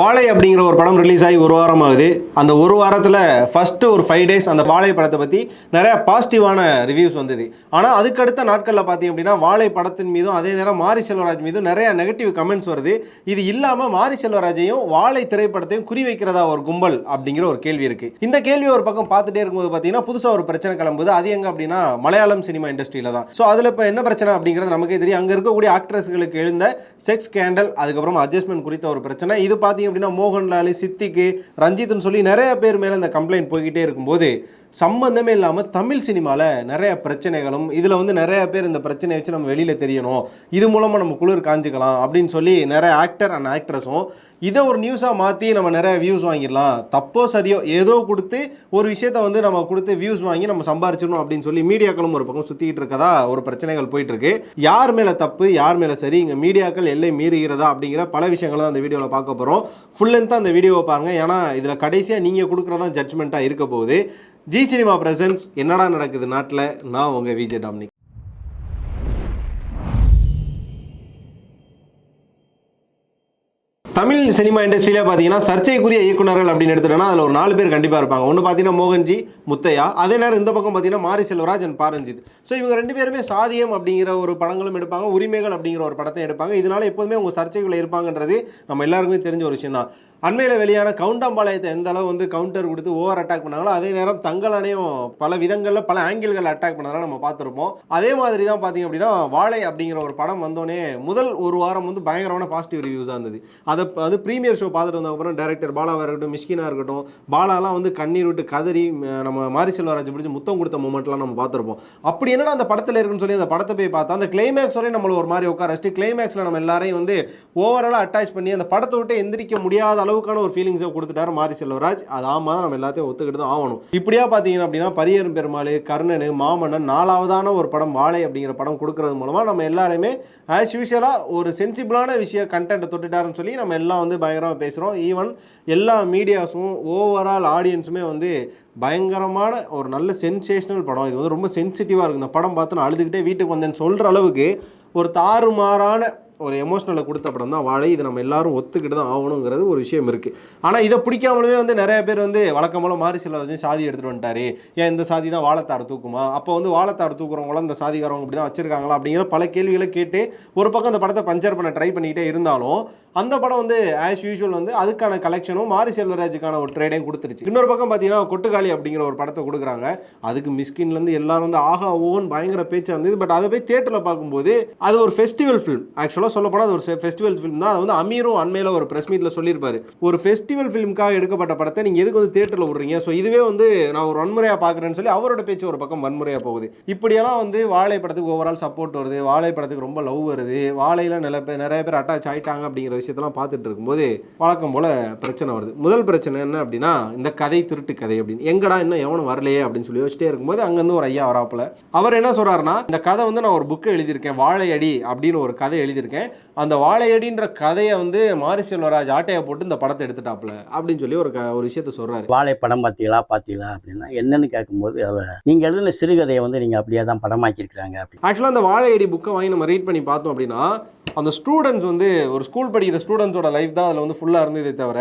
வாழை அப்படிங்கிற ஒரு படம் ரிலீஸ் ஆகி ஒரு வாரம் ஆகுது. அந்த ஒரு வாரத்தில் ஃபஸ்ட்டு ஒரு ஃபைவ் டேஸ் அந்த வாழை படத்தை பற்றி நிறையா பாசிட்டிவான ரிவ்யூஸ் வந்தது. ஆனால் அதுக்கடுத்த நாட்களில் பார்த்தீங்க அப்படின்னா வாழை படத்தின் மீதும் அதே நேரம் மாரி செல்வராஜ் மீதும் நிறைய நெகட்டிவ் கமெண்ட்ஸ் வருது. இது இல்லாமல் மாரி செல்வராஜையும் வாழை திரைப்படத்தையும் குறி வைக்கிறதா ஒரு கும்பல் அப்படிங்கிற ஒரு கேள்வி இருக்குது இந்த கேள்வி ஒரு பக்கம் பார்த்துட்டே இருக்கும்போது பார்த்தீங்கன்னா புதுசாக ஒரு பிரச்சனை கிளம்புது. அது எங்கே அப்படின்னா மலையாளம் சினிமா இண்டஸ்ட்ரியில தான். ஸோ அதில் இப்போ என்ன பிரச்சனை அப்படிங்கிறது நமக்கே தெரியும். அங்கே இருக்கக்கூடிய ஆக்ட்ரஸ்களுக்கு எழுந்த செக்ஸ் ஸ்கேண்டல் அதுக்கப்புறம் அட்ஜஸ்ட்மெண்ட் குறித்த ஒரு பிரச்சனை. இது பார்த்து பார்த்தீங்க அப்படின்னா மோகன்லால் சித்திக்கு ரஞ்சித்னு சொல்லி நிறைய பேர் மேலே இந்த கம்ப்ளைண்ட் போய்கிட்டே இருக்கும்போது சம்பந்தமே இல்லாமல் தமிழ் சினிமாவில் நிறைய பிரச்சனைகளும் இதில் வந்து நிறைய பேர் இந்த பிரச்சனையை வச்சு நம்ம வெளியில் தெரியணும். இது மூலமாக நம்ம குளிர் காஞ்சிக்கலாம் அப்படின்னு சொல்லி நிறைய ஆக்டர் அண்ட் ஆக்ட்ரஸும் இதை ஒரு நியூஸாக மாற்றி நம்ம நிறைய வியூஸ் வாங்கிடலாம். தப்போ சரியோ ஏதோ கொடுத்து ஒரு விஷயத்த வந்து நம்ம கொடுத்து வியூஸ் வாங்கி நம்ம சம்பாரிச்சிடணும் அப்படின்னு சொல்லி மீடியாக்களும் ஒரு பக்கம் சுற்றிக்கிட்டு இருக்கதா ஒரு பிரச்சனைகள் போயிட்டு இருக்கு யார் மேலே தப்பு யார் மேலே சரி இங்கே மீடியாக்கள் எல்லை மீறுகிறதா அப்படிங்கிற பல விஷயங்களை தான் அந்த வீடியோவில் பார்க்க போகிறோம் ஃபுல் லென்த்தாக அந்த வீடியோவை பாருங்க. ஏன்னா இதில் கடைசியாக நீங்கள் கொடுக்குறதா ஜட்மெண்ட்டாக இருக்க போகுது. ஜி சினிமா பிரசன்ஸ் என்னடா நடக்குது நாட்டில்? நான் உங்கள் விஜய் டாமினிக். தமிழ் சினிமா இண்டஸ்ட்ரியில் பார்த்தீங்கன்னா சர்ச்சைக்குரிய இயக்குனர்கள் அப்படின்னு எடுத்துட்டோம்னா அதில் ஒரு நாலு பேர் கண்டிப்பாக இருப்பாங்க. ஒன்று பார்த்தீங்கன்னா மோகன்ஜி முத்தையா. அதே நேரம் இந்த பக்கம் பார்த்தீங்கன்னா மாரி செல்வராஜ் அண்ட் பாரஞ்சித். ஸோ இவங்க ரெண்டு பேருமே சாதியம் அப்படிங்கிற ஒரு படங்களும் எடுப்பாங்க. உரிமைகள் அப்படிங்கிற ஒரு படத்தையும் எடுப்பாங்க. இதனால எப்போதுமே அவங்க சர்ச்சைக்குள்ளே இருப்பாங்கன்றது நம்ம எல்லாருக்குமே தெரிஞ்ச ஒரு விஷயம் தான் அண்மையில் வெளியான கவுண்டம்பாளையத்தை எந்த அளவு வந்து கவுண்டர் கொடுத்து ஓவர் அட்டாக் பண்ணாங்களோ அதே நேரம் தங்களானையும் பல விதங்களில் பல ஆங்கிள்கள் அட்டாக் பண்ணதெல்லாம் நம்ம பார்த்துருப்போம். அதே மாதிரி தான் பார்த்தீங்க அப்படின்னா வாழை அப்படிங்கிற ஒரு படம் வந்தோடனே முதல் ஒரு வாரம் வந்து பயங்கரமான பாசிட்டிவ் ரிவ்யூஸாக இருந்தது. அதை அது ப்ரீமியர் ஷோ பார்த்துட்டு வந்ததுக்கப்புறம் டேரக்டர் பாலாவாக இருக்கட்டும் மிஷ்கினாக இருக்கட்டும் பாலாலாம் வந்து கண்ணீர் விட்டு கதறி நம்ம மாரி செல்வராஜ் பிடிச்சி முத்தம் கொடுத்த மூமெண்ட்லாம் நம்ம பார்த்துருப்போம். அப்படி என்னடா அந்த படத்தில் இருக்குன்னு சொல்லி அந்த படத்தை போய் பார்த்தா அந்த கிளைமேக்ஸ் வரையும் நம்மளை ஒரு மாதிரி உட்கார வச்சுட்டு கிளைமேக்ஸில் நம்ம எல்லாரையும் வந்து ஓவராலாக அட்டாச் பண்ணி அந்த படத்தை விட்டு எந்திரிக்க முடியாத அளவுக்கான ஒரு ஃபீலிங்ஸை கொடுத்துட்டாரு மாரி செல்வராஜ். அது ஆமா தான் நம்ம எல்லாத்தையும் ஒத்துக்கிட்டு தான் ஆகணும். இப்படியா பார்த்தீங்கன்னா அப்படின்னா பரியரும் பெருமாள் கர்ணன் மாமன்னன் நாலாவதான ஒரு படம் வாழை அப்படிங்கிற படம் கொடுக்கறது மூலமாக நம்ம எல்லாருமே ஆஸ் யூஷுவலாக ஒரு சென்சிபிளான விஷயம் கண்டென்ட்டை தொட்டுட்டாருன்னு சொல்லி நம்ம எல்லாம் வந்து பயங்கரமாக பேசுகிறோம் ஈவன் எல்லா மீடியாஸும் ஓவரால் ஆடியன்ஸுமே வந்து பயங்கரமான ஒரு நல்ல சென்சேஷனல் படம். இது வந்து ரொம்ப சென்சிட்டிவாக இருக்குது இந்த படம் பார்த்து நான் அழுதுகிட்டே வீட்டுக்கு வந்தேன்னு சொல்கிற அளவுக்கு ஒரு தாறுமாறான ஒரு எமோஷனலை கொடுத்த படம் தான் வாழை இது நம்ம எல்லாரும் ஒத்துக்கிட்டு தான் ஆகணுங்கிறது ஒரு விஷயம் இருக்குது ஆனால் இதை பிடிக்காமலுமே வந்து நிறைய பேர் வந்து வழக்கம் போல மாரி வச்சு சாதி எடுத்துகிட்டு வந்துட்டாரு. ஏன் இந்த சாதி தான் வாழைத்தார் தூக்குமா? அப்போ வந்து வாழைத்தார் தூக்குறவங்களும் இந்த சாதிக்காரவங்க இப்படி தான் வச்சிருக்காங்களா அப்படிங்கிற பல கேள்விகளை கேட்டு ஒரு பக்கம் அந்த படத்தை பஞ்சர் பண்ண ட்ரை பண்ணிக்கிட்டே இருந்தாலும் அந்த படம் வந்து ஆஸ் யூஷுவல் வந்து அதுக்கான கலெக்ஷனும் மாரி செல்வராஜுக்கான ஒரு ட்ரேடையும் கொடுத்துருச்சு. இன்னொரு பக்கம் பார்த்தீங்கன்னா கொட்டுக்காளி அப்படிங்கிற ஒரு படத்தை கொடுக்குறாங்க. அதுக்கு மிஸ்கின்லேருந்து எல்லாரும் வந்து ஆஹா ஓன் பயங்கர பேச்சு இருந்தது. பட் அதை போய் தேட்டரில் பார்க்கும்போது அது ஒரு ஃபெஸ்டிவல் ஃபிலிம் ஆக்சுவலாக சொல்ல போனால் அது ஒரு ஃபெஸ்டிவல் ஃபிலிம் தான். அது வந்து அமீரும் அண்மையில் ஒரு ப்ரெஸ் மீட்டில் சொல்லியிருப்பாரு. ஒரு ஃபெஸ்டிவல் ஃபிலிமுக்காக எடுக்கப்பட்ட படத்தை நீங்கள் எதுக்கு வந்து தேட்டரில் விடுறீங்க? ஸோ இதுவே வந்து நான் ஒரு வன்முறையாக பார்க்குறேன்னு சொல்லி அவரோட பேச்சு ஒரு பக்கம் வன்முறையாக போகுது. இப்படியெல்லாம் வந்து வாழை படத்துக்கு ஓவரால் சப்போர்ட் வருது. வாழை படத்துக்கு ரொம்ப லவ் வருது. வாழையில நில பேர் நிறைய பேர் அட்டாச் ஆகிட்டாங்க அப்படிங்கிற விஷயத்தெல்லாம் பார்த்துட்டு இருக்கும்போது வழக்கம் போல பிரச்சனை வருது. முதல் பிரச்சனை என்ன அப்படின்னா இந்த கதை திருட்டு கதை அப்படின்னு. எங்கடா இன்னும் எவனும் வரலையே அப்படின்னு சொல்லி யோசிச்சிட்டே இருக்கும்போது அங்கேருந்து ஒரு ஐயா வராப்புல. அவர் என்ன சொல்கிறாருன்னா இந்த கதை வந்து நான் ஒரு புக்கு எழுதியிருக்கேன். வாழையடி அப்படின்னு ஒரு கதை எழுதியிருக்கேன். அந்த வாழையடின்ற கதையை வந்து மாரி செல்வராஜ் ஆட்டையை போட்டு இந்த படத்தை எடுத்துட்டாப்புல அப்படின்னு சொல்லி ஒரு க ஒரு விஷயத்த சொல்றாரு. வாழை படம் பார்த்தீங்களா பார்த்தீங்களா அப்படின்னா என்னன்னு கேட்கும்போது அதை நீங்கள் எழுதின சிறுகதையை வந்து நீங்கள் அப்படியே தான் படமாக்கியிருக்கிறாங்க அப்படி. ஆக்சுவலாக அந்த வாழையடி புக்கை வாங்கி நம்ம ரீட் பண்ணி பார்த்தோம் அப்படின்னா அந்த ஸ்டூடெண்ட்ஸ் வந்து ஒரு ஸ்கூல் படிக்கிற ஸ்டூடெண்ட்ஸோட லைஃப் தான் அதில் வந்து ஃபுல்லாக இருந்ததே தவிர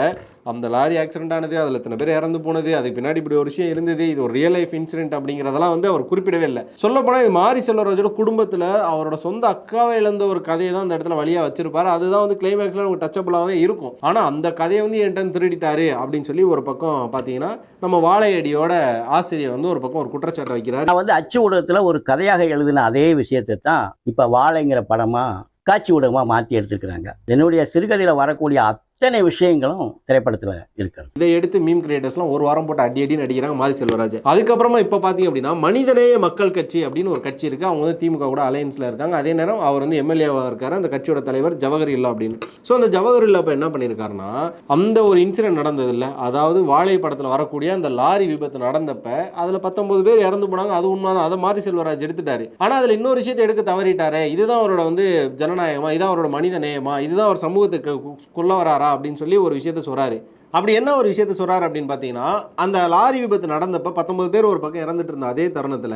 அந்த லாரி ஆக்சிடென்ட் ஆனது அதில் இத்தனை பேர் இறந்து போனது அதுக்கு பின்னாடி இப்படி ஒரு விஷயம் இருந்தது இது ஒரு ரியல் லைஃப் இன்சிடென்ட் அப்படிங்கிறதெல்லாம் வந்து அவர் குறிப்பிடவே இல்லை. சொல்ல போனால் இது மாரி செல்வராஜோட குடும்பத்தில் அவரோட சொந்த அக்காவை இழந்த ஒரு கதையை தான் அந்த இடத்துல வழியாக வச்சிருப்பார். அதுதான் வந்து கிளைமேக்ஸில் நமக்கு டச்சபிளாகவே இருக்கும். ஆனால் அந்த கதையை வந்து என்கிட்ட திருடிட்டாரு அப்படின்னு சொல்லி ஒரு பக்கம் பார்த்தீங்கன்னா நம்ம வாழையடியோட ஆசிரியர் வந்து ஒரு பக்கம் ஒரு குற்றச்சாட்டை வைக்கிறார். நான் வந்து அச்சு ஊடகத்தில் ஒரு கதையாக எழுதின அதே விஷயத்தை தான் இப்போ வாழைங்கிற படமாக காட்சி ஊடகமாக மாற்றி எடுத்திருக்கிறாங்க. என்னுடைய சிறுகதையில் வரக்கூடிய அத்தனை விஷயங்களும் திரைப்படத்தில் இருக்கிறது. இதை எடுத்து மீம் கிரியேட்டர்ஸ்லாம் ஒரு வாரம் போட்டு அடி அடி நடிக்கிறாங்க மாதிரி செல்வராஜ். அதுக்கப்புறமா இப்போ பார்த்தீங்க அப்படின்னா மனிதநேய மக்கள் கட்சி அப்படின்னு ஒரு கட்சி இருக்குது அவங்க வந்து திமுக கூட அலையன்ஸில் இருக்காங்க. அதே நேரம் அவர் வந்து எம்எல்ஏவாக இருக்காரு. அந்த கட்சியோட தலைவர் ஜவஹர் இல்லா அப்படின்னு. ஸோ அந்த ஜவஹர் இல்லா இப்போ என்ன பண்ணியிருக்காருன்னா அந்த ஒரு இன்சிடென்ட் நடந்ததில்ல. அதாவது வாழை படத்தில் வரக்கூடிய அந்த லாரி விபத்து நடந்தப்ப அதில் பத்தொன்பது பேர் இறந்து போனாங்க. அது உண்மைதான். அதை மாரி செல்வராஜ் எடுத்துட்டாரு. ஆனால் அதில் இன்னொரு விஷயத்தை எடுக்க தவறிட்டாரு. இதுதான் அவரோட வந்து ஜனநாயகமா இதுதான் அவரோட மனித நேயமா இதுதான் அவர் சமூகத்துக்கு கொள்ள வராரா அப்படின்னு சொல்லி ஒரு விஷயத்த சொல்றாரு. அப்படி என்ன ஒரு விஷயத்த சொல்கிறார் அப்படின்னு பார்த்தீங்கன்னா அந்த லாரி விபத்து நடந்தப்போ பத்தொன்பது பேர் ஒரு பக்கம் இறந்துட்டு இருந்த அதே தருணத்தில்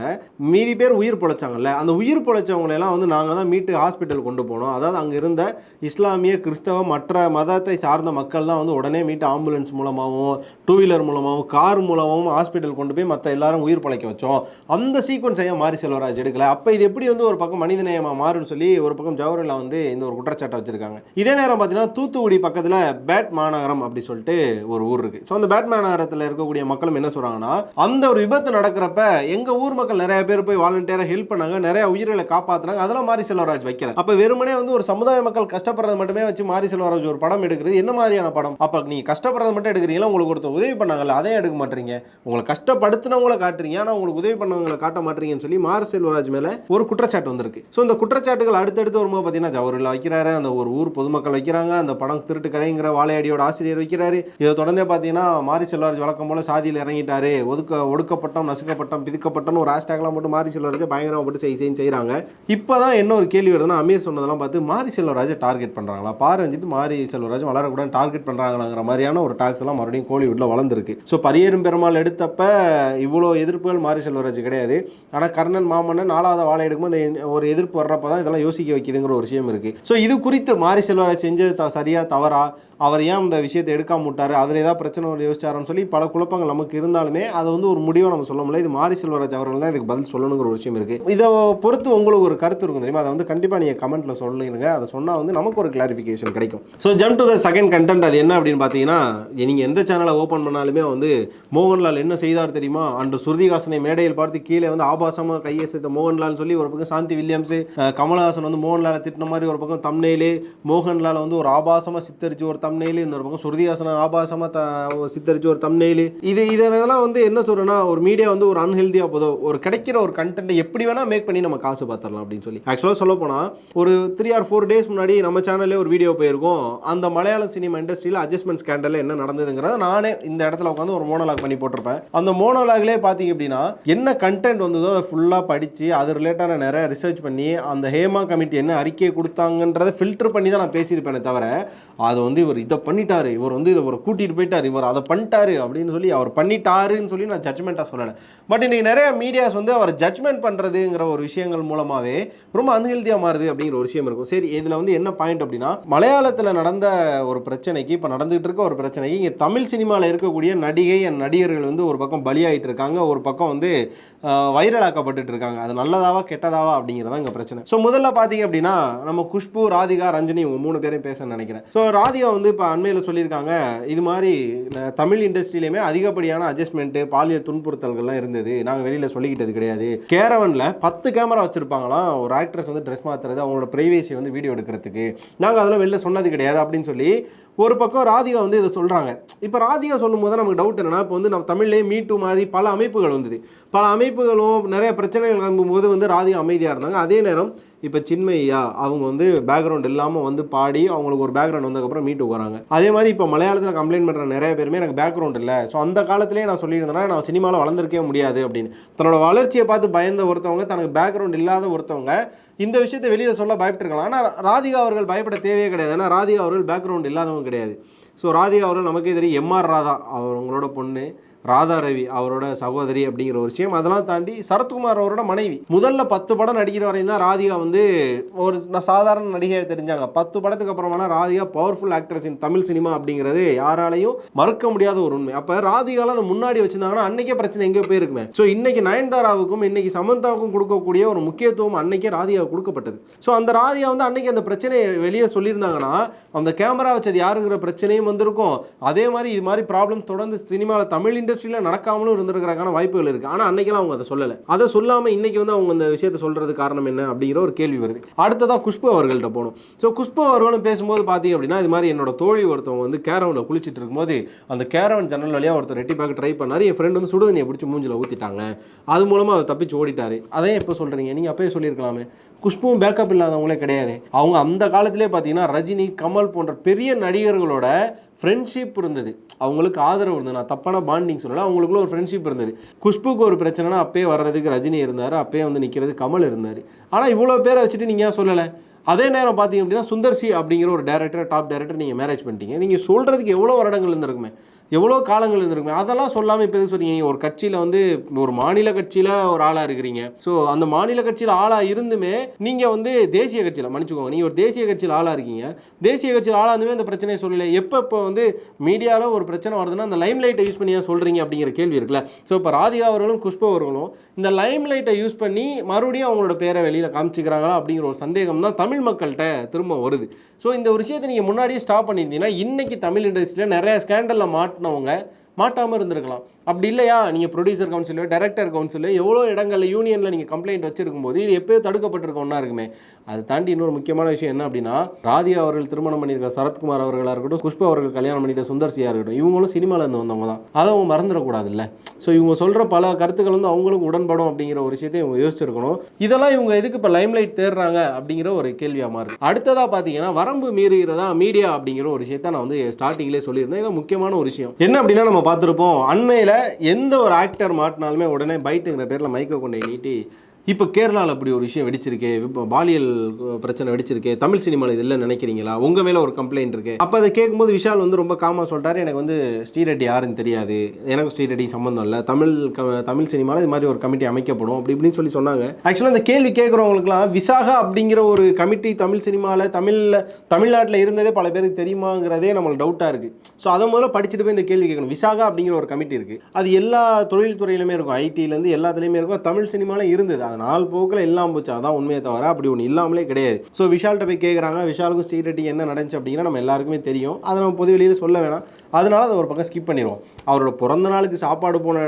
மீதி பேர் உயிர் பொழைச்சாங்கல்ல. அந்த உயிர் பொழைச்சவங்களெல்லாம் வந்து நாங்கள் தான் மீட்டு ஹாஸ்பிட்டல் கொண்டு போனோம். அதாவது அங்கே இருந்த இஸ்லாமிய கிறிஸ்தவ மற்ற மதத்தை சார்ந்த மக்கள் தான் வந்து உடனே மீட்டு ஆம்புலன்ஸ் மூலமாகவும் டூ வீலர் மூலமாகவும் கார் மூலமாகவும் ஹாஸ்பிட்டல் கொண்டு போய் மற்ற எல்லாரும் உயிர் பிழைக்க வச்சோம். அந்த சீக்வன்ஸ் ஐயா மாரி செல்வராஜ் எடுக்கல. அப்போ இது எப்படி வந்து ஒரு பக்கம் மனிதநேயமாக மாறும்னு சொல்லி ஒரு பக்கம் ஜவஹர்லா வந்து இந்த ஒரு குற்றச்சாட்டை வச்சிருக்காங்க. இதே நேரம் பார்த்தீங்கன்னா தூத்துக்குடி பக்கத்தில் பேட் மாநகரம் அப்படி சொல்லிட்டு ஒரு ஊர் இருக்கு. ஸோ அந்த பேட்மேன் நகரத்தில் இருக்கக்கூடிய மக்களும் என்ன சொல்கிறாங்கன்னா அந்த ஒரு விபத்து நடக்கிறப்ப எங்க ஊர் மக்கள் நிறைய பேர் போய் வாலண்டியராக ஹெல்ப் பண்ணாங்க நிறைய உயிர்களை காப்பாத்துனாங்க. அதெல்லாம் மாரி செல்வராஜ் வைக்கிறேன் அப்போ வெறுமனே வந்து ஒரு சமுதாய மக்கள் கஷ்டப்படுறது மட்டுமே வச்சு மாரி செல்வராஜ் ஒரு படம் எடுக்கிறது என்ன மாதிரியான படம்? அப்போ நீங்கள் கஷ்டப்படுறது மட்டும் எடுக்கிறீங்களா? உங்களுக்கு ஒருத்தர் உதவி பண்ணாங்கல்ல அதையும் எடுக்க மாட்டீங்க. உங்களை கஷ்டப்படுத்தினவங்களை காட்டுறீங்க ஆனால் உங்களுக்கு உதவி பண்ணவங்களை காட்ட மாட்டீங்கன்னு சொல்லி மாரி செல்வராஜ் மேலே ஒரு குற்றச்சாட்டு வந்திருக்கு. ஸோ இந்த குற்றச்சாட்டுகள் அடுத்தடுத்து வரும்போது பார்த்தீங்கன்னா ஜவஹர்லால் வைக்கிறாரு அந்த ஒரு ஊர் பொதுமக்கள் வைக்கிறாங்க அந்த படம் திருட்டு கதைங்கிற வாழையடியோட ஆசிரியர் வைக்கிறாரு இதை தொடர்ந்தே பார்த்தீங்கன்னா மாரி செல்வராஜ் வழக்கம் போல சாதியில் இறங்கிட்டாரு. ஒதுக்க ஒடுக்கப்பட்டம் நசுக்கப்பட்டம் பிதுக்கப்பட்டம் ஒரு ஹேஷ்டேக்லாம் போட்டு மாரி செல்வராஜை பயங்கரமாக போட்டு செய் செய்யும் செய்கிறாங்க இப்போ தான் என்ன ஒரு கேள்வி வருதுன்னா அமீர் சொன்னதெல்லாம் பார்த்து மாரி செல்வராஜை டார்கெட் பண்ணுறாங்களா பாரஞ்சித் மாரி செல்வராஜ் வளரக்கூடாது டார்கெட் பண்ணுறாங்களாங்கிற மாதிரியான ஒரு டாக்ஸ் எல்லாம் மறுபடியும் கோலிவுட்டில் வளர்ந்துருக்கு. ஸோ பரியேறும் பெருமாள் எடுத்தப்ப இவ்வளோ எதிர்ப்புகள் மாரி செல்வராஜ் கிடையாது. ஆனால் கர்ணன் மாமன்னன் நாலாவது வாழை எடுக்கும்போது இந்த ஒரு எதிர்ப்பு வர்றப்ப தான் இதெல்லாம் யோசிக்க வைக்குதுங்கிற ஒரு விஷயம் இருக்குது ஸோ இது குறித்து மாரி செல்வராஜ் செஞ்சது த சரியா தவறா? அவர் ஏன் அந்த விஷயத்தை எடுக்காம விட்டார்? அதில் ஏதாவது பிரச்சனை ஒரு யோசிச்சாருன்னு சொல்லி பல குழப்பங்கள் நமக்கு இருந்தாலுமே அதை வந்து ஒரு முடிவை நம்ம சொல்ல முடியல. இது மாரி செல்வராஜ் அவர்கள் தான் இதுக்கு பதில் சொல்லணுங்கிற ஒரு விஷயம் இருக்குது இதை பொறுத்து உங்களுக்கு ஒரு கருத்து இருக்கும் தெரியுமா? அதை வந்து கண்டிப்பாக நீங்கள் கமெண்ட்டில் சொல்லுங்க. அதை சொன்னால் வந்து நமக்கு ஒரு கிளாரிஃபிகேஷன் கிடைக்கும். So jump to the second content அது என்ன அப்படின்னு பார்த்தீங்கன்னா நீங்கள் எந்த சேனலை ஓப்பன் பண்ணாலுமே வந்து மோகன்லால் என்ன செய்தார் தெரியுமா? அன்று ஸ்ருதிகாசனை மேடையில் பார்த்து கீழே வந்து ஆபாசமாக கையசைத்த மோகன்லால்னு சொல்லி ஒரு பக்கம் சாந்தி வில்லியம்ஸ் கமலஹாசன் வந்து மோகன்லாலை திட்டின மாதிரி ஒரு பக்கம் தம்னேலு மோகன்லால் வந்து ஒரு ஆபாசமாக சித்தரித்து ஒரு தம்னெயில் இன்னொரு பக்கம் சுருதியாசனம் ஆபாசமாக த ஒரு சித்தரிச்சு ஒரு தம்னெயில் இது இதெல்லாம் வந்து என்ன சொல்கிறேன்னா ஒரு மீடியா வந்து ஒரு அன்ஹெல்தியாக போதோ ஒரு கிடைக்கிற ஒரு கண்டென்ட்டை எப்படி வேணால் மேக் பண்ணி நம்ம காசு பார்த்துடலாம் அப்படின்னு சொல்லி. ஆக்சுவலாக சொல்ல போனால் ஒரு த்ரீ ஆர் ஃபோர் டேஸ் முன்னாடி நம்ம சேனல்லே ஒரு வீடியோ போயிருக்கோம். அந்த மலையாள சினிமா இண்டஸ்ட்ரியில் அட்ஜஸ்ட்மெண்ட் ஸ்கேண்டலில் என்ன நடந்ததுங்கிறத நானே இந்த இடத்துல உட்காந்து ஒரு மோனோலாக் பண்ணி போட்டிருப்பேன். அந்த மோனோலாக்லேயே பார்த்தீங்க அப்படின்னா என்ன கண்டென்ட் வந்ததோ அதை ஃபுல்லாக படித்து அது ரிலேட்டான நிறைய ரிசர்ச் பண்ணி அந்த ஹேமா கமிட்டி என்ன அறிக்கையை கொடுத்தாங்கன்றதை ஃபில்டர் பண்ணி தான் நான் பேசியிருப்பேனே தவிர அது வந்து இவர் இதை பண்ணிட்டாரு இவர் வந்து இதை ஒரு கூட்டிகிட்டு போயிட்டார் இவர் அதை பண்ணிட்டாரு அப்படின்னு சொல்லி அவர் பண்ணிட்டாருன்னு சொல்லி நான் ஜட்ஜ்மெண்ட்டாக சொல்லலை. பட் இன்னைக்கு நிறைய மீடியாஸ் வந்து அவர் ஜட்ஜ்மெண்ட் பண்ணுறதுங்கிற ஒரு விஷயங்கள் மூலமாகவே ரொம்ப அன்ஹெல்தியாக மாறுது அப்படிங்கிற ஒரு விஷயம் இருக்கும். சரி இதில் வந்து என்ன பாயிண்ட் அப்படின்னா மலையாளத்தில் நடந்த ஒரு பிரச்சனைக்கு இப்போ நடந்துகிட்டு இருக்க ஒரு பிரச்சனைக்கு இங்கே தமிழ் சினிமாவில் இருக்கக்கூடிய நடிகை and நடிகர்கள் வந்து ஒரு பக்கம் பலியாகிட்டு இருக்காங்க ஒரு பக்கம் வந்து வைரலாக்கப்பட்டு இருக்காங்க. அது நல்லதாவா கெட்டதாவா அப்படிங்கிறதா இங்கே பிரச்சனை. ஸோ முதல்ல பார்த்தீங்க அப்படின்னா நம்ம குஷ்பு ராதிகா ரஞ்சினி இவங்க மூணு பேரையும் பேச நினைக்கிறேன். ஸோ ராதிகா வந்து இப்போ அண்மையில் சொல்லியிருக்காங்க இது மாதிரி தமிழ் இண்டஸ்ட்ரியிலையுமே அதிகப்படியான அட்ஜஸ்ட்மெண்ட்டு பாலியல் துன்புறுத்தல்கள்லாம் இருந்தது. நாங்கள் வெளியில் சொல்லிக்கிட்டது கிடையாது. கேரவனில் பத்து கேமரா வச்சுருப்பாங்களாம் ஒரு ஆக்ட்ரஸ் வந்து ட்ரெஸ் மாற்றுறது அவங்களோட ப்ரைவேசி வந்து வீடியோ எடுக்கிறதுக்கு. நாங்கள் அதெல்லாம் வெளில சொன்னது கிடையாது அப்படின்னு சொல்லி ஒரு பக்கம் ராதிகா வந்து இதை சொல்கிறாங்க இப்போ ராதிகா சொல்லும் போது நமக்கு டவுட் என்னென்னா இப்போ வந்து நம்ம தமிழ்லேயே மீட்டு மாதிரி பல அமைப்புகள் வந்தது. பல அமைப்புகளும் நிறைய பிரச்சனைகள் கிளம்பும்போது வந்து ராதிகா அமைதியாக இருந்தாங்க. அதே நேரம் இப்போ சின்மையா அவங்க வந்து பேக்ரவுண்ட் இல்லாமல் வந்து பாடி அவங்களுக்கு ஒரு பேக்ரவுண்ட் வந்ததுக்கப்புறம் மீட்டு வராங்க அதே மாதிரி இப்போ மலையாளத்தில் கம்ப்ளைண்ட் பண்ணுற நிறைய பேருமே எனக்கு பேக்ரவுண்ட் இல்லை. ஸோ அந்த காலத்திலேயே நான் சொல்லியிருந்தேன்னா நான் சினிமாவில் வளர்ந்துருக்கே முடியாது அப்படின்னு. தன்னோட வளர்ச்சியை பார்த்து பயந்த ஒருத்தவங்க தனக்கு பேக்ரவுண்ட் இல்லாத ஒருத்தவங்க இந்த விஷயத்தை வெளியில் சொல்ல பயப்பட்டிருக்கலாம். ஆனால் ராதிகா அவர்கள் பயப்பட தேவையே கிடையாது. ஏன்னா ராதிகா அவர்கள் பேக்ரவுண்ட் இல்லாதவங்க கிடையாது. ஸோ ராதிகா அவர்கள் நமக்கே தெரியும் எம்ஆர் ராதா அவங்களோட பொண்ணு. ராதா ரவி அவரோட சகோதரி அப்படிங்கிற ஒரு விஷயம். அதெல்லாம் தாண்டி சரத்குமார் அவரோட மனைவி. முதல்ல பத்து படம் நடிக்கிற வரையும் தான் ராதிகா வந்து ஒரு சாதாரண நடிகையாக தெரிஞ்சாங்க. பத்து படத்துக்கு அப்புறமான Radhika powerful actress in Tamil cinema அப்படிங்கிறது யாராலையும் மறுக்க முடியாத ஒரு உண்மை. அப்போ ராதிகாலாம் அதை முன்னாடி வச்சிருந்தாங்கன்னா அன்னைக்கே பிரச்சனை எங்கேயோ போயிருக்குமே. ஸோ இன்னைக்கு நயன்தாராவுக்கும் இன்னைக்கு சமந்தாவுக்கும் கொடுக்கக்கூடிய ஒரு முக்கியத்துவம் அன்னைக்கே ராதிகா கொடுக்கப்பட்டது. ஸோ அந்த ராதிகா வந்து அன்னைக்கு அந்த பிரச்சனையை வெளியே சொல்லியிருந்தாங்கன்னா அந்த கேமரா வச்சது யாருங்கிற பிரச்சனையும் வந்திருக்கும். அதே மாதிரி இது மாதிரி ப்ராப்ளம் தொடர்ந்து சினிமாவில் தமிழ் இண்டஸ்ட்ரியில் நடக்காமலும் இருந்திருக்கிறக்கான வாய்ப்புகள் இருக்குது ஆனால் அன்னைக்கெல்லாம் அவங்க அதை சொல்லலை. அதை சொல்லாமல் இன்னைக்கு வந்து அவங்க இந்த விஷயத்தை சொல்கிறது காரணம் என்ன அப்படிங்கிற ஒரு கேள்வி வருது. அடுத்ததாக குஷ்பு அவர்கள்ட்ட போகணும். ஸோ குஷ்பு அவர்களும் பேசும்போது பார்த்தீங்க அப்படின்னா இது மாதிரி என்னோட தோழி ஒருத்தவங்க வந்து கேரவனில் குளிச்சுட்டு இருக்கும்போது அந்த கேரவன் ஜன்னல் வழியாக ஒருத்தர் ரெட்டி பார்க்க ட்ரை பண்ணார். என் ஃப்ரெண்ட் வந்து சுடுதண்ணியை பிடிச்சி மூஞ்சில் ஊற்றிட்டாங்க அது மூலமாக அவர் தப்பிச்சு ஓடிட்டார். அதையும் எப்போ சொல்கிறீங்க நீங்கள் அப்பயே சொல்லியிருக்கலாமே. குஷ்புவும் பேக்கப் இல்லாதவங்களே கிடையாது. அவங்க அந்த காலத்திலே பார்த்தீங்கன்னா ரஜினி கமல் போன்ற பெரிய நடிகர்களோட ஃப்ரெண்ட்ஷிப் இருந்தது. அவங்களுக்கு ஆதரவு இருந்தது. நான் தப்பான பாண்டிங் சொல்லலை. அவங்களுக்குள்ள ஒரு ஃப்ரெண்ட்ஷிப் இருந்தது. குஷ்புக்கு ஒரு பிரச்சனைனா அப்பயே வர்றதுக்கு ரஜினி இருந்தார். அப்பயே வந்து நிற்கிறது கமல் இருந்தார். ஆனால் இவ்வளோ பேரை வச்சுட்டு நீங்கள் ஏன் சொல்லலை? அதே நேரம் பார்த்தீங்க அப்படின்னா சுந்தர்சி அப்படிங்கிற ஒரு டேரக்டர் டாப் டேரக்டர் நீங்கள் மேரேஜ் பண்ணிட்டீங்க. நீங்கள் சொல்கிறதுக்கு எவ்வளோ வருடங்கள் இருந்திருக்குமே. எவ்வளோ காலங்கள் இருந்திருக்குமே. அதெல்லாம் சொல்லாமல் இப்போ எது சொன்னீங்க? ஒரு கட்சியில் வந்து ஒரு மாநில கட்சியில் ஒரு ஆளாக இருக்கிறீங்க. ஸோ அந்த மாநில கட்சியில் ஆளாக இருந்துமே நீங்கள் வந்து தேசிய கட்சியில் மன்னிச்சுக்கோங்க நீங்கள் ஒரு தேசிய கட்சியில் ஆளாக இருக்கீங்க. தேசிய கட்சியில் ஆளாக இருந்துமே அந்த பிரச்சனையை சொல்லலை. எப்போ இப்போ வந்து மீடியாவில் ஒரு பிரச்சனை வருதுன்னா அந்த லைம் லைட்டை யூஸ் பண்ணி சொல்கிறீங்க அப்படிங்கிற கேள்வி இருக்குல்ல. ஸோ இப்போ ராதிகா அவர்களும் குஷ்பு அவர்களும் இந்த லைம் லைட்டை யூஸ் பண்ணி மறுபடியும் அவங்களோட பேரை வெளியில் காமிச்சிக்கிறாங்களா அப்படிங்கிற ஒரு சந்தேகம் தான் தமிழ் மக்கள்கிட்ட திரும்ப வருது. ஸோ இந்த ஒரு விஷயத்தை நீங்கள் முன்னாடியே ஸ்டாப் பண்ணியிருந்தீங்கன்னா இன்றைக்கி தமிழ் இண்டஸ்ட்ரியில் நிறைய ஸ்கேண்டலில் மாட்டினவங்க மாட்டாமல் இருந்திருக்கலாம். அப்படி இல்லையா? நீங்கள் ப்ரொடியூசர் கவுன்சிலோ டைரக்டர் கவுன்சிலோ எவ்வளோ இடங்களில் யூனியனில் நீங்கள் கம்ப்ளைண்ட் வச்சிருக்கும் போது இது எப்போயோ தடுக்கப்பட்டிருக்க ஒன்றா இருக்குமே. அதை தாண்டி இன்னொரு முக்கியமான விஷயம் என்ன அப்படின்னா ராதியா அவர்கள் திருமணம் பண்ணியிருக்க சரத்குமார் அவர்களாக இருக்கட்டும் புஷ்பா அவர்கள் கல்யாணம் பண்ணிட்ட சுந்தர்சியாக இருக்கட்டும் இவங்களும் சினிமாவில் இருந்து வந்தவங்க தான். அதை அவங்க மறந்துடக்கூடாதுல்ல. ஸோ இவங்க சொல்கிற பல கருத்துக்கள் வந்து அவங்களுக்கு உடன்படும் அப்படிங்கிற ஒரு விஷயத்தை இவங்க யோசிச்சிருக்கணும். இதெல்லாம் இவங்க எதுக்கு இப்போ லைம்லைட் தேடுறாங்க அப்படிங்கிற ஒரு கேள்வியாக மாறுது. அடுத்ததாக பார்த்தீங்கன்னா வரம்பு மீறுகிறதா மீடியா அப்படிங்கிற ஒரு விஷயத்தை நான் வந்து ஸ்டார்டிங்லேயே சொல்லியிருந்தேன். இது முக்கியமான ஒரு விஷயம். என்ன அப்படின்னா நம்ம பார்த்துருப்போம் அண்மையில் எந்த ஒரு ஆக்டர் மாட்டினாலுமே உடனே பைட்டுங்கிற பேரில் மைக்கை கொண்டு நீட்டி இப்போ கேரளாவில் அப்படி ஒரு விஷயம் வெடிச்சிருக்கே இப்போ பாலியல் பிரச்சனை வெடிச்சிருக்கே தமிழ் சினிமாவில் இதில் நினைக்கிறீங்களா? உங்கள் மேலே ஒரு கம்ப்ளைண்ட் இருக்கு. அப்போ அதை கேட்கும்போது விஷால் வந்து ரொம்ப காமாக சொல்லிட்டாரு. எனக்கு வந்து ஸ்ரீரெட்டி யாருன்னு தெரியாது. எனக்கு ஸ்ரீரெட்டி சம்மந்தம் இல்லை. தமிழ் க- தமிழ் சினிமாவில் இது மாதிரி ஒரு கமிட்டி அமைக்கப்படும். அப்படி இப்படின்னு சொல்லி சொன்னாங்க. ஆக்சுவலாக அந்த கேள்வி கேட்குறவங்களுக்குலாம் விசாகா அப்படிங்கிற ஒரு கமிட்டி தமிழ் சினிமாவில் தமிழில் தமிழ்நாட்டில் இருந்ததே பல பேருக்கு தெரியுமாங்கிறதே நம்மளுக்கு டவுட்டாக இருக்குது ஸோ அதை முதல்ல படிச்சுட்டு போய் இந்த கேள்வி கேட்கணும். விசாகா அப்படிங்கிற ஒரு கமிட்டி இருக்குது அது எல்லா தொழில் துறையிலுமே இருக்கும் ஐடியிலேருந்து எல்லாத்துலேயுமே இருக்கும். தமிழ் சினிமாவில் இருந்தது. அது நாள் போக்கில் இல்லாமல் போச்சு. அதான் உண்மையை தவிர அப்படி ஒன்று இல்லாமலே கிடையாது. ஸோ விஷால்கிட்ட போய் கேட்குறாங்க விஷாலுக்கும் ஸ்ரீரெட்டி என்ன நடந்துச்சு அப்படிங்கிற நம்ம எல்லாருக்குமே தெரியும். அதை நம்ம பொது வெளியில் சொல்ல வேணாம். அதனால அதை ஒரு பக்கம் ஸ்கிப் பண்ணிடுவோம். அவரோட பிறந்த நாளுக்கு சாப்பாடு போன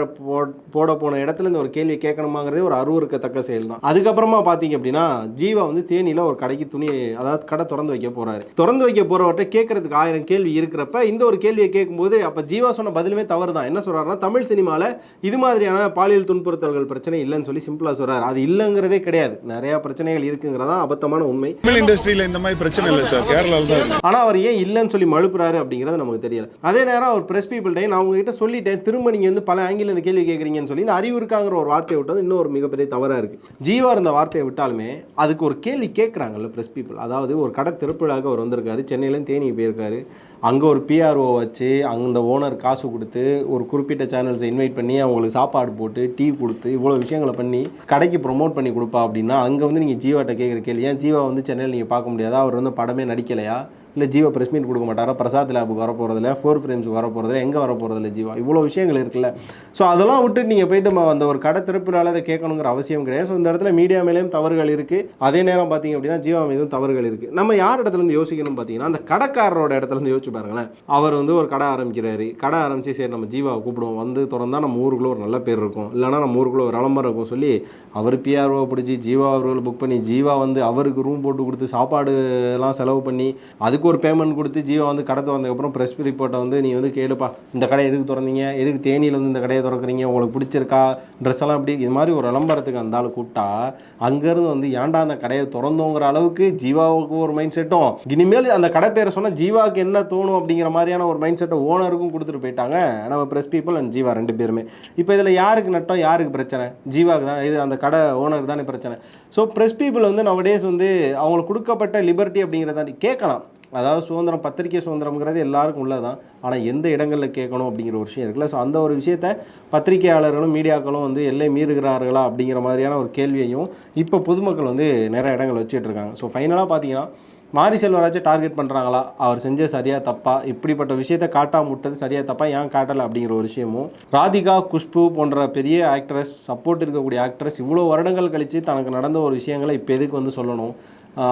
போட போன இடத்துல இந்த ஒரு கேள்வி கேட்கணுமாங்கிறதே ஒரு அருவருக்கத்தக்க செயல் தான் அதுக்கப்புறமா பார்த்தீங்க அப்படின்னா ஜீவா வந்து தேனியில் ஒரு கடைக்கு துணி அதாவது கடை திறந்து வைக்க போகிறாரு திறந்து வைக்க போகிறவர்கிட்ட கேட்கறதுக்கு ஆயிரம் கேள்வி இருக்கிறப்ப இந்த ஒரு கேள்வியை கேட்கும்போது அப்போ ஜீவா சொன்ன பதிலுமே தவறு தான் என்ன சொல்கிறாருன்னா தமிழ் சினிமாவில் இது மாதிரியான பாலியல் துன்புறுத்தல்கள் பிரச்சனை இல்லைன்னு சொல்லி சிம்பிளாக சொல்கிறார் அது இல்லைங்கிறதே கிடையாது. நிறைய பிரச்சனைகள் இருக்குங்கிறதா அபத்தமான உண்மை. தமிழ் இண்டஸ்ட்ரியில இந்த மாதிரி பிரச்சனை இல்லை சார். கேரளாவில் தான் இருக்கு. ஆனா அவர் ஏன் இல்லைன்னு சொல்லி மழுப்புறாரு அப்படிங்கிறது நமக்கு தெரியல. அதே நேரம் அவர் பிரஸ் பீப்புள்கிட்ட நான் உங்ககிட்ட சொல்லிட்டேன் திரும்ப நீங்க வந்து பல ஆங்கிள் இந்த கேள்வி கேட்குறீங்கன்னு சொல்லி இந்த அறிவு இருக்காங்கிற ஒரு வார்த்தையை விட்டது இன்னும் ஒரு மிகப்பெரிய தவறா இருக்கு. ஜீவா இருந்த வார்த்தையை விட்டாலுமே அதுக்கு ஒரு கேள்வி கேட்குறாங்கல்ல பிரஸ் பீப்புள் அதாவது ஒரு கடை திருப்பிழாக்கு அவர் வந்திருக்காரு சென்னையிலேருந்து தேனிக்கு போயிருக்காரு. அங்கே ஒரு பிஆர்ஓ வச்சு அந்த ஓனர் காசு கொடுத்து ஒரு குறிப்பிட்ட சேனல்ஸை இன்வைட் பண்ணி அவங்களுக்கு சாப்பாடு போட்டு டீ கொடுத்து இவ்வளோ விஷயங்களை பண்ணி கடைக்கு ப்ரொமோட் பண்ணி கொடுப்பா அப்படின்னா அங்கே வந்து நீங்கள் ஜீவாட்ட கேட்குற கேள்வி. ஏன் ஜீவா வந்து சென்னையில் நீங்கள் பார்க்க முடியாதா? அவர் வந்து படமே நடிக்கலையா? இல்லை ஜீவா ப்ரெஸ் மீட் கொடுக்க மாட்டாரா? பிரசாத் லேபுக்கு வர போகிறதில்ல ஃபோர் ஃப்ரேம்ஸுக்கு வர போகிறதில்ல எங்கே வர போகிறதில்ல ஜீவா? இவ்வளோ விஷயங்கள் இருக்குல்ல. ஸோ அதெல்லாம் விட்டு நீங்கள் போயிட்டு அந்த ஒரு கடை திருப்பினால அதை கேட்கணுங்கிற அவசியம் கிடையாது. ஸோ இந்த இடத்துல மீடியா மேலேயும் தவறுகள் இருக்குது அதே நேரம் பார்த்தீங்க அப்படின்னா ஜீவா மீதும் தவறுகள் இருக்குது நம்ம யார் இடத்துல இருந்து யோசிக்கணும் பார்த்தீங்கன்னா அந்த கடைக்காரரோட இடத்துல இருந்து யோசிச்சு பாருங்களேன். அவர் வந்து ஒரு கடை ஆரம்பிக்கிறாரு. கடை ஆரம்பித்து சரி நம்ம ஜீவாவை கூப்பிடுவோம். வந்து திறந்தா நம்ம ஊருக்குள்ளே ஒரு நல்ல பேர் இருக்கும். இல்லைன்னா நம்ம ஊருக்குள்ளே ஒரு விளம்பரம் இருக்கும். சொல்லி அவர் பிஆர்ஓ பிடிச்சி ஜீவா அவர்கள் புக் பண்ணி ஜீவா வந்து அவருக்கு ரூம் போட்டு கொடுத்து சாப்பாடு எல்லாம் செலவு பண்ணி அதுக்கு ஒரு பேமெண்ட் கொடுத்து ஜீவா வந்து கடை திறந்ததுக்கப்புறம் ப்ரெஸ் ரிப்போர்ட்டை வந்து நீ வந்து கேளுப்பா. இந்த கடை எதுக்கு திறந்தீங்க? எதுக்கு தேனியில் வந்து இந்த கடையை திறக்கிறீங்க? உங்களுக்கு பிடிச்சிருக்கா? ட்ரெஸ் எல்லாம் அப்படி இது மாதிரி ஒரு விளம்பரத்துக்கு அந்த ஆள் கூப்பிட்டா அங்கேருந்து வந்து ஏன்டா அந்த கடையை திறந்தோங்கிற அளவுக்கு ஜீவாவுக்கு ஒரு மைண்ட் செட்டும் இனிமேல் அந்த கடை பேரை சொன்னால் ஜீவாவுக்கு என்ன தோணும் அப்படிங்கிற மாதிரியான ஒரு மைண்ட் செட்டை ஓனருக்கும் கொடுத்துட்டு போயிட்டாங்க. நம்ம ப்ரெஸ் பீப்புள் அண்ட் ஜீவா ரெண்டு பேருமே. இப்போ இதில் யாருக்கு நட்டம்? யாருக்கு பிரச்சனை? ஜீவாவுக்கு தான். இது அந்த கடை ஓனருக்கு தானே பிரச்சனை. ஸோ ப்ரெஸ் பீப்புள் வந்து நவடேஸ் வந்து அவங்களுக்கு கொடுக்கப்பட்ட லிபர்ட்டி அப்படிங்கிறத கேட்கலாம். அதாவது சுதந்திரம் பத்திரிகை சுதந்திரம்ங்கிறது எல்லாருக்கும் உள்ளதான் ஆனால் எந்த இடங்களில் கேட்கணும் அப்படிங்கிற ஒரு விஷயம் இருக்குல்ல ஸோ அந்த ஒரு விஷயத்த பத்திரிகையாளர்களும் மீடியாக்களும் வந்து எல்லை மீறுகிறார்களா அப்படிங்கிற மாதிரியான ஒரு கேள்வியையும் இப்போ பொதுமக்கள் வந்து நிறைய இடங்கள் வச்சுட்டு இருக்காங்க. ஸோ ஃபைனலாக பார்த்தீங்கன்னா மாரி செல்வராஜை டார்கெட் பண்ணுறாங்களா அவர் செஞ்ச சரியாக தப்பா? இப்படிப்பட்ட விஷயத்தை காட்டாம விட்டது சரியாக தப்பா? ஏன் காட்டலை அப்படிங்கிற ஒரு விஷயமும் ராதிகா குஷ்பு போன்ற பெரிய ஆக்ட்ரஸ் சப்போர்ட் இருக்கக்கூடிய ஆக்ட்ரஸ் இவ்வளோ வருடங்கள் கழித்து தனக்கு நடந்த ஒரு விஷயங்களை இப்போ எதுக்கு வந்து சொல்லணும்?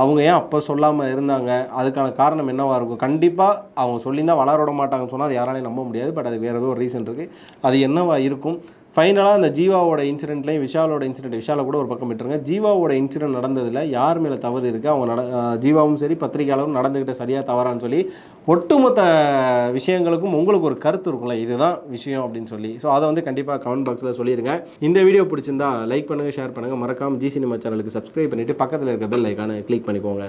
அவங்க ஏன் அப்போ சொல்லாமல் இருந்தாங்க? அதுக்கான காரணம் என்னவாக இருக்கும்? கண்டிப்பாக அவங்க சொல்லியிருந்தா வளர விட மாட்டாங்கன்னு சொன்னால் அது யாராலையும் நம்ப முடியாது. பட் அது வேறு ஏதோ ஒரு ரீசன் இருக்குது அது என்னவா இருக்கும்? ஃபைனலாக அந்த ஜீவாவோட இன்சிடென்ட்லேயும் விஷாலோட இன்சிடென்ட் விஷாலை கூட ஒரு பக்கம் விட்டுருங்க. ஜீவாவோட இன்சிடென்ட் நடந்ததில் யார் மேலே தவறு இருக்குது அவங்க நட ஜீவாவும் சரி பத்திரிகையாளரும் நடந்துக்கிட்ட சரியாக தவறான்னு சொல்லி ஒட்டுமொத்த விஷயங்களுக்கும் உங்களுக்கு ஒரு கருத்து இருக்கும்ல இதுதான் விஷயம் அப்படின்னு சொல்லி. ஸோ அதை வந்து கண்டிப்பாக கமெண்ட் பாக்ஸில் சொல்லிடுங்க இந்த வீடியோ பிடிச்சிருந்தா லைக் பண்ணுங்கள் ஷேர் பண்ணுங்கள் மறக்காமல் ஜி சினிமா சேனலுக்கு சப்ஸ்கிரைப் பண்ணிவிட்டு பக்கத்தில் இருக்க பெல் ஐக்கானை கிளிக் பண்ணிக்கோங்க.